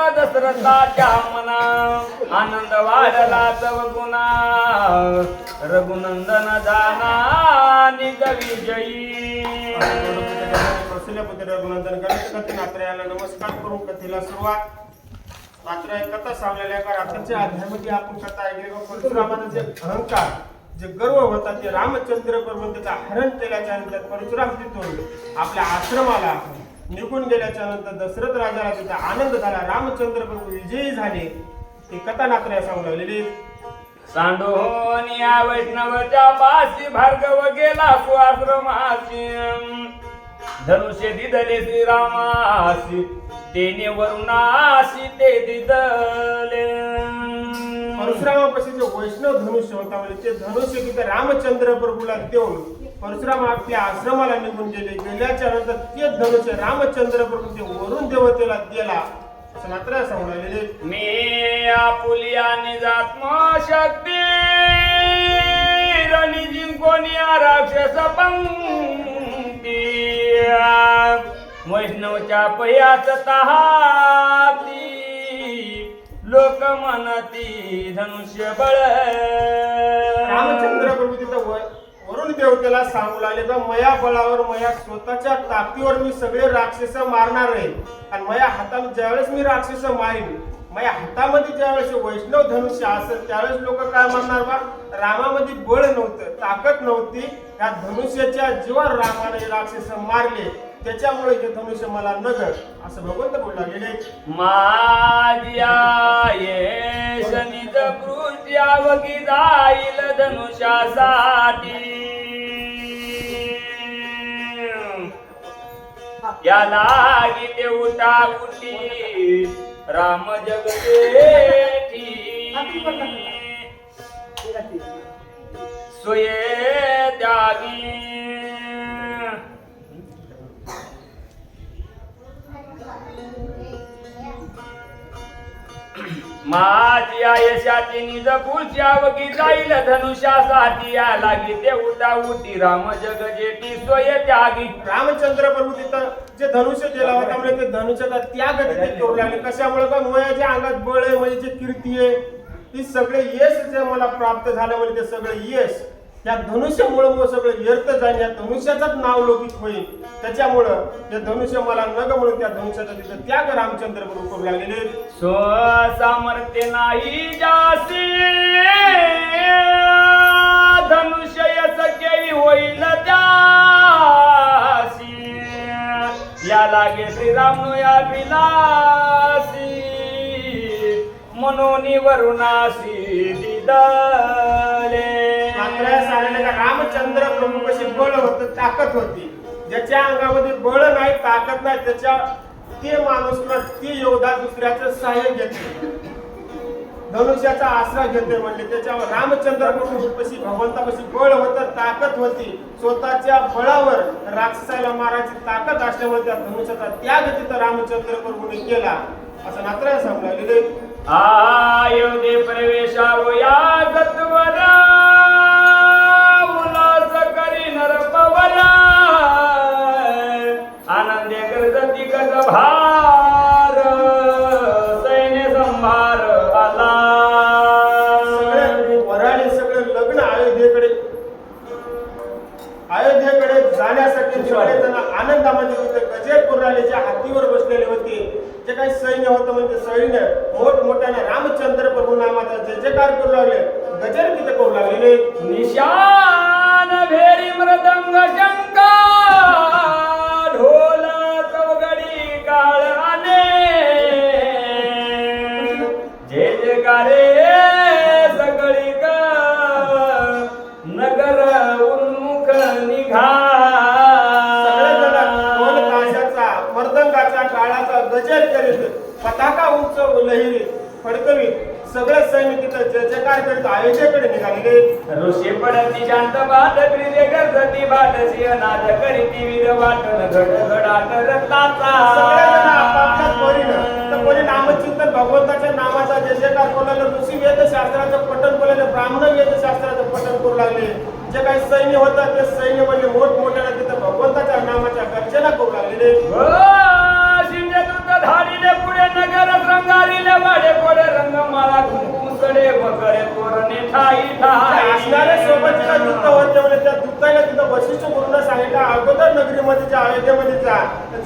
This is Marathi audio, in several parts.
होता दशरथाच्या मना आनंद वाढला तव गुणा. रघुनंदन जाना निज विजयी. कौशल्यपुत्र रघुनंदन गणेश कथे नात्र्याला नमस्कार करू कथेला सुरुवात. मात्र एक कथा सांगलेल्या कारण आताच्या अध्यायामध्ये आपण कथा ऐकली परशुरामाचा जे अहंकार जे गर्व होता ते रामचंद्र पर्वंतचा हरण केल्याच्यानंतर परशुराम तिथून आपल्या आश्रमाला निघून गेल्याच्यानंतर दशरथ राजाला तिचा आनंद झाला. रामचंद्र प्रभू विजयी झाले. ही कथा नात्र्या सांगू लागलेली सांडोन या वैष्णवच्या पाशी भार्गव गेला सुआश्रमाशी. धनुष्य दिदले श्रीरामासी तेने वरुणाशी ते दिदले. परशुरामापाशी जे वैष्णव धनुष्य होता म्हणजे ते धनुष्य तिथे रामचंद्र प्रभूला देऊन परशुराम आपल्या आश्रमाला निघून गेले. गेल्याच्यानंतर ते धनुष्य रामचंद्र प्रभू ते वरून देवतेला दिला असं मात्र सांगले मी आपुलियाने जात्म शक्ती रणी जिंकोनी राक्षस पंक्ती. वैष्णवच्या पयाच तहाती. लोक म्हणती धनुष्य बळ. देवतेला सांगू लागले तर मया बळावर मया स्वतःच्या ताकदीवर मी सगळे राक्षस मारणार आहे. आणि मया हातात ज्यावेळेस मी राक्षस मारीन माझ्या हातामध्ये ज्यावेळेस वैष्णव धनुष्य असेल त्यावेळेस लोक काय म्हणणार बा? रामामध्ये बळ नव्हतं ताकद नव्हती. त्या धनुष्याच्या जीवावर रामाने राक्षस मारले त्याच्यामुळे हे धनुष्य मला नगर असं भगवंत बोलला गेले माझ्या जाईल धनुष्यासाठी. याला गीते उठा उठी राम जगदेठी सोये त्यागी माझी आयशाची निज पुढच्या वगी जाईल धनुष्यासाठी या लागी ते उठा उठी राम जग जेटी सोय त्यागी. रामचंद्र प्रभू तिथं जे धनुष्य दिला होता म्हणजे ते धनुष्याचा त्याग तिथे करू लागले कशामुळे का मोयाच्या अंगात बळ आहे म्हणजे जे कीर्ती आहे ती सगळे यश जे मला प्राप्त झालं म्हणजे ते सगळे यश या धनुष्यामुळं मग सगळं व्यर्थ जाईल या धनुष्याचंच नाव लोकित होईल. त्याच्यामुळं ते धनुष्य मला नग म्हणून त्या धनुष्याचा तिथं त्याग रामचंद्र गुरु करू लागलेले स्वसामर्थ्य नाही जासी धनुष्य यश होईल त्यासी या लागे श्रीराम या विलासी म्हणून वरुणासी दिदले. मात्र या का रामचंद्र प्रमुख कशी बळ होत ताकद होती. ज्याच्या अंगामध्ये बळ नाही ताकद नाही त्याच्या ते माणूस किंवा ते योद्धा दुसऱ्याचं सहाय्य घेते धनुष्याचा आसरा घेते म्हणले त्याच्यावर रामचंद्र प्रभू कशी भगवंतापाशी बळ होतं ताकद होती. स्वतःच्या बळावर राक्षसाला मारायची ताकद असल्यामुळे त्या धनुष्याचा त्याग तिथं रामचंद्र प्रभूने केला. असं नात्र सांगलं आयोधे प्रवेशा. होतं म्हणजे सैन्य मोठमोठ्याने रामचंद्र प्रभू नामाचा जय जयकार करू लागले. गजर तिथे करू लागले. निशान भेरी मृदंग शंका ताशाचा मर्दंगाचा काळाचा गजर करीत पताका उंच लहिरी फडकवीत सगळे सैन्य तिथं जय जयकार करीत अयोध्येकडे निघालेले ऋषी पडती शांत बाट प्रिय गरजती बाट सिंहनाद करीती वीर वाटन घड घडाट तर कोणी नामचिंतन भगवंताच्या नामाचा जय जयकार करू लागले ऋषी वेदशास्त्राचं पठण लागले ब्राह्मण वेदशास्त्राचं पठण करू लागले. जे काही सैन्य होतं ते सैन्य टीआरएस सोबतच्या युद्ध होत ठेवलं. त्या दुःखाला तिथं वशिष्ठ गुरुला सांगितलं अगोदर नगरीमध्ये जा अयोध्येमध्ये जा.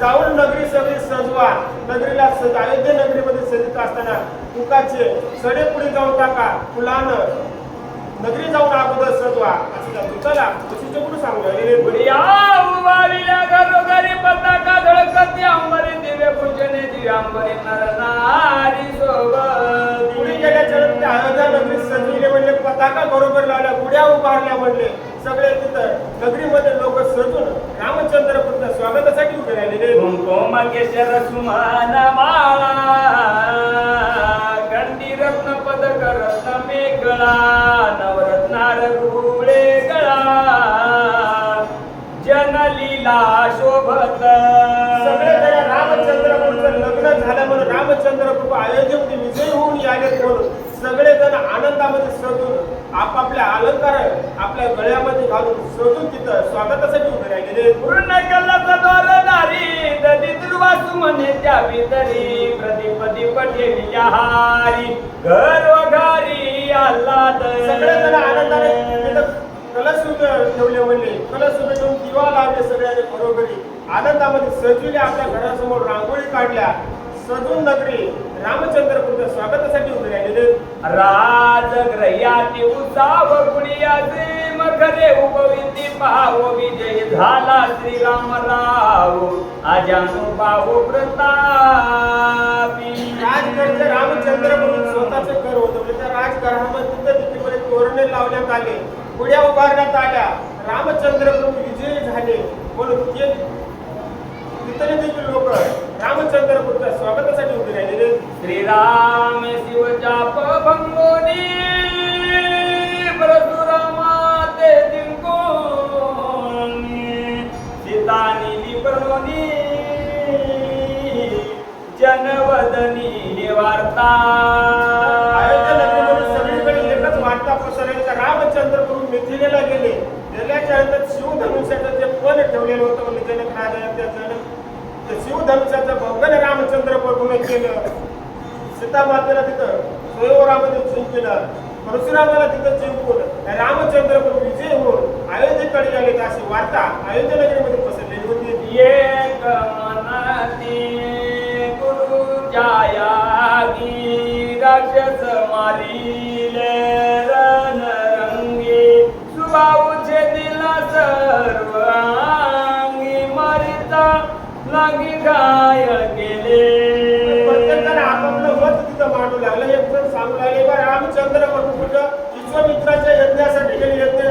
जाऊन नगरी सगळी सजवा. नगरीला अयोध्या नगरीमध्ये सजित असताना तुकाचे सडे पुढे जाऊन टाका. फुलानं नगरी जाऊन अगोदर सजवा. असं त्या दुःखाला वशिष्ठ गुरु सांगू बढिया उभारी पताका धडकत दिव्य पूजने दिव्यांबरी नर नारी सोबत. पुढे गेल्याच्यानंतर ते अयोध्या नगरी सजविले म्हणले पताका बरोबर लावल्या गुड्या उभारल्या म्हणले. सगळे तिथं नगरीमध्ये लोक सजून रामचंद्र पुत्र स्वागतासाठी उभे राहिलेले. कुंकुम केशर सुमन माळा गंडी रत्न पदक रत्न मेघळा नवरत्नार गुळे गळा. जनलीला शोभत झालं म्हणून रामचंद्र प्रभू अयोध्येमध्ये विजयी होऊन यालेत म्हणून सगळे जण आनंदामध्ये सजून आपापल्या अलंकार आपल्या गळ्यामध्ये घालून सजून तिथं स्वागतासाठी उभे राहिलेले पूर्ण ददी दुर्वासु म्हणे त्या वितरी दीप ठेविल्या हारी घर वघारी आल्हाद. सगळे जण आनंदाने कलश ठेवले म्हणले. कलश ठेवून दिवा लावले सगळ्यांनी बरोबरी आनंदामध्ये सजविले आपल्या घरासमोर रांगोळी काढल्या. सजून नगरी रामचंद्रपूरच्या स्वागतासाठी उभे राहिलेले राजग्रह्याती उसाव गुडियाचे मखरे उभविती पाहो विजय झाला श्रीरामराव पाहो प्रतापी. राजगडचे रामचंद्र म्हणून स्वतःचे घर होतं. म्हणजे त्या तिथं तिथे तोरणे लावण्यात आले. गुड्या उभारण्यात आल्या. रामचंद्र विजयी झाले. म्हणून ते तिथले देखील लोक रामचंद्रपूरच्या स्वागतासाठी उभे राहिलेले. श्रीराम शिवजाप भंगोनी परशुरामा ते जिंकोनी सीता निली प्रणोनी जनवदनी वार्ता. वार्ता पसरली का रामचंद्र प्रभू मिथिलेला गेले. गेल्याच्यानंतर शिवधनुष्याचं जे पण ठेवलेलं होतं म्हणजे जनक राजा त्या तर शिवधनुष्याचं भंगन रामचंद्र प्रभूने केलं. सीतामातेला तिथं स्वयंवरामध्ये जिंकलं परशुरामाला तिथं जिंकून रामचंद्र प्रभू विजय होऊन अयोध्येकडे आले अशी वार्ता अयोध्या नगरीमध्ये पसरलेली होती. एक मनाती गुरु जाया राक्षस मारिले. लागी घायल केले. प्रत्येकाने आपापलं मत तिथं मांडू लागलं. एक जण सांगू लागले बा रामचंद्र प्रभू कुठं विश्वामित्राच्या यज्ञासाठी गेले यज्ञ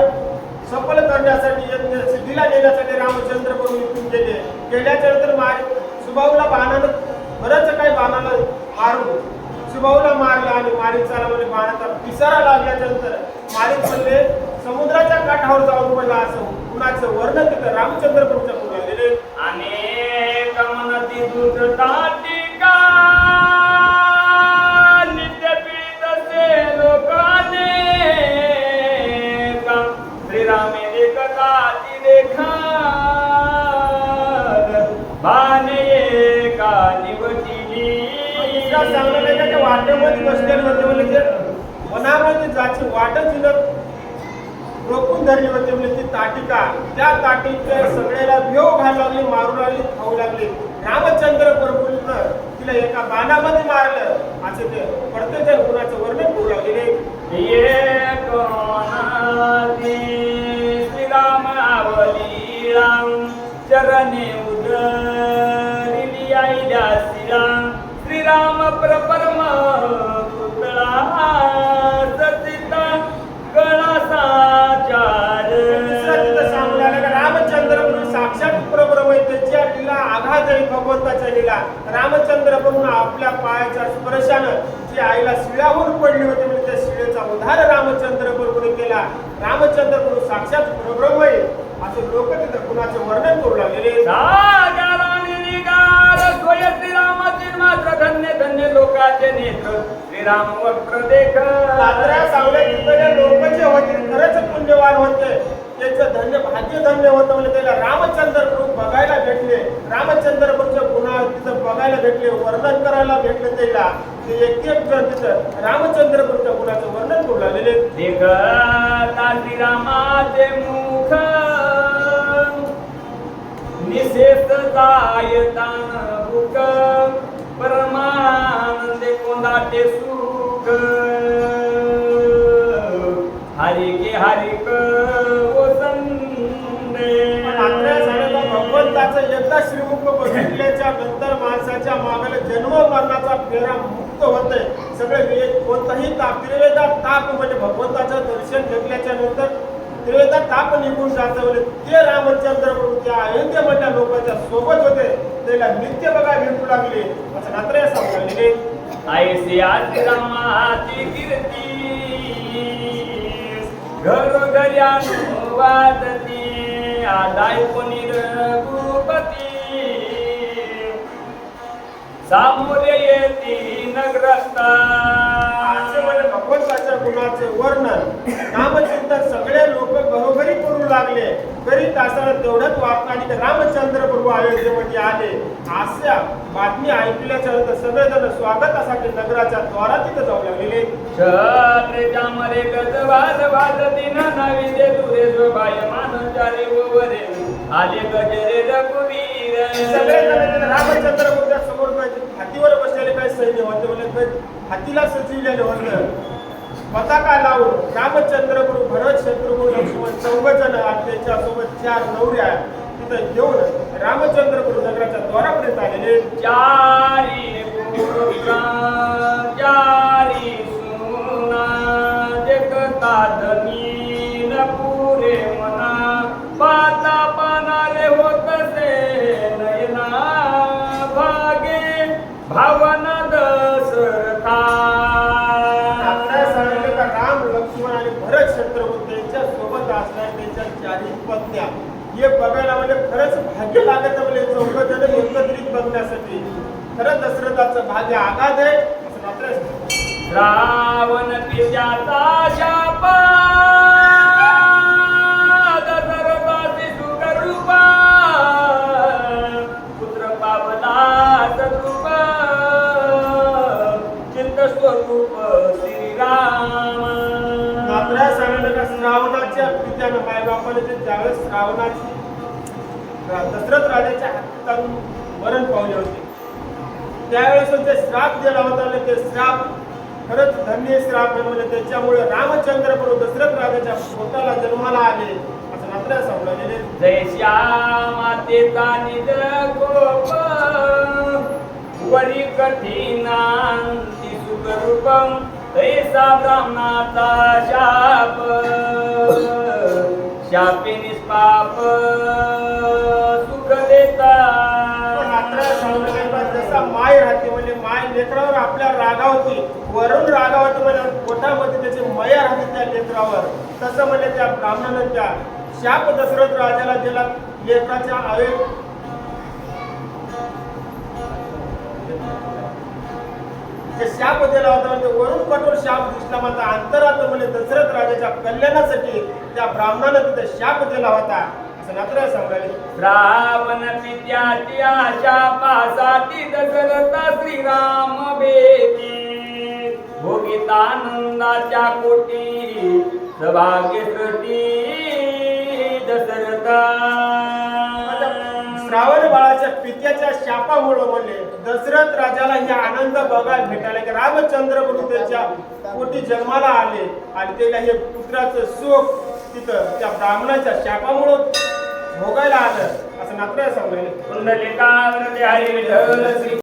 सफल करण्यासाठी यज्ञ सिद्धीला नेण्यासाठी रामचंद्र प्रभू इथून गेले. गेल्याच्यानंतर मार सुभाऊला बाणानं बरंच काही बाणाला मारून सुभाऊला मारलं आणि मारीचाला म्हणजे बाणाचा पिसारा लागल्याच्या नंतर मारीक म्हणले समुद्राच्या काठावर जाऊन पडला असं कुणाचं वर्णन तिथं रामचंद्र प्रभूच्या पुढे आलेले अनेक त्या वाटेमध्ये होते म्हणजे ते मनामध्ये जाची वाटच तिनं रोखून धरली होती म्हणजे ती ताटिका. त्या ताटीच्या सगळ्याला भेव घालू लागली मारू लागली खाऊ लागली. रामचंद्र प्रभूनं तिला एका बाणामध्ये मारलं. असं ते प्रत्येक गुणाचं वर्णन करू लागले. एक मनाती श्रीराम आवली राम चरणे उदय प्रपरम पुतळा सचिता कळा साचार दुसरा रामचंद्र म्हणून साक्षात प्रभू आहे त्याच्या लिला आघात आहे भगवंताच्या लीला. रामचंद्र प्रभून आपल्या पायाच्या स्पर्शानं जी आईला शिळावून पडली होती म्हणजे त्या शिळेचा उद्धार रामचंद्र प्रभूने केला. रामचंद्र प्रभू साक्षात प्रभ्रम आहे. असं लोक तिथं कुणाचं वर्णन करू लागलेले मात्र धन्य धन्य लोकाचे नेत्र. श्रीराम वक्र देख. रात्र्या सांगल्या तिथले लोक जे होते खरंच पुण्यवान होते. त्याचं धन्य भाग्य धन्य होतं म्हणजे त्याला रामचंद्र प्रभू बघायला भेटले. रामचंद्र गुन्हा तिथं बघायला भेटले वर्णन करायला भेटले त्याला. ते एक एक जण तिथं रामचंद्र गुणाचं वर्णन करू लागलेले देखता श्रीरामाचे मुख. निशेष जायतान भूक ते सुख. हरि के हरि भगवंताचं श्रीमुख बघितल्याच्या नंतर माणसाच्या मागाला जन्म मरणाचा फेरा मुक्त सगळे कोणताही ताप त्रिवेदा ताप म्हणजे भगवंताचं दर्शन घेतल्याच्या नंतर त्रिवेदा ताप निघून जातं ते रामचंद्र त्या अयोध्येमधल्या लोकांच्या सोबत होते. त्याला नित्य बघा भेटू लागले. असं नात्र सांगले ऐसे आश्रमाची कीर्ती. घरोघरी वाजती आदाय कोणी सामोरे येती नग्रस्ता असे म्हणजे भगवंताच्या गुणाचे वर्णन. रामचिंतन सगळे लोक घरोघरी करू लागले. करीत असताना तेवढ्याच वाचनाने रामचंद्र प्रभू अयोध्येमध्ये आले. अशा बातमी ऐकल्याच्या नंतर सगळेजण स्वागतासाठी नगराच्या द्वारात तिथं जाऊ लागलेले. क्षत्रेच्या मरे गजवाज वाजती नवी दे तुरे शोभाय मानचारे वरे. आले गजरे रघुवीर. सगळेजण तिथं रामचंद्र प्रभूच्या समोर हातीवर बसलेले काही सैन्य होते म्हणजे हातीला सजविलेले होतं. पताका लावून रामचंद्र प्रभू भरत शत्रुघ्न लक्ष्मण चौघ जण त्यांच्यासोबत चार नवऱ्या तिथं घेऊन रामचंद्र प्रभू नगराच्या द्वारापर्यंत आलेले चारी पुत्र चारी सुना देखता धनी पुरे मना पाता पानारे होत भाग्य आघात आहे असं मात्र रावण पित्याचा शाप स्वरूप श्रावणाच्या पित्यानं मायबापाने ज्यावेळेस श्रावणाची दशरथ राजाच्या हातातून मरण पावले होते. त्यावेळेस ते श्राप दिला होता आणि ते श्राप खरंच धन्य श्राप आहे म्हणजे त्याच्यामुळे रामचंद्र प्रभू दशरथ राजाच्या स्वतःला जन्माला आले. असं मात्र सांगलेले जय श्यामा तेचा निज गोप वरी कठीणांती सुखरूपम तैसा ब्राह्मणाचा शाप शापी निष्पाप सुख देता जसा माय राहते म्हणजे माय लेकरावर आपल्या रागावती वरून रागावती म्हणजे पोटामध्ये त्याचे मया राहते त्या लेकरावर तसं म्हणजे त्या ब्राह्मणानं त्या शाप दशरथ राजाला दिला लेकराच्या आवे जे शाप दिला होता म्हणजे वरून कठोर शाप दिसला माझा अंतरात म्हणजे दशरथ राजाच्या कल्याणासाठी त्या ब्राह्मणानं तिथे शाप दिला होता. असं मात्र सांगायला श्रावण पित्याची आशा पासाठी दशरथा श्रीराम बेटी. भोगितानंदाच्या कोटी सभाग्य सृष्टी दशरथा श्रावण बाळाच्या पित्याच्या शापामुळं म्हणजे दशरथ राजाला हे आनंद बघायला भेटायला की रामचंद्र प्रभू त्याच्या पोटी जन्माला आले आणि त्याला हे पुत्राचं सुख तिथं त्या ब्राह्मणाच्या शापामुळं भोगायला आलं. असं नात्र सांगायला कुंडलिकावर हरी विठ्ठल. श्री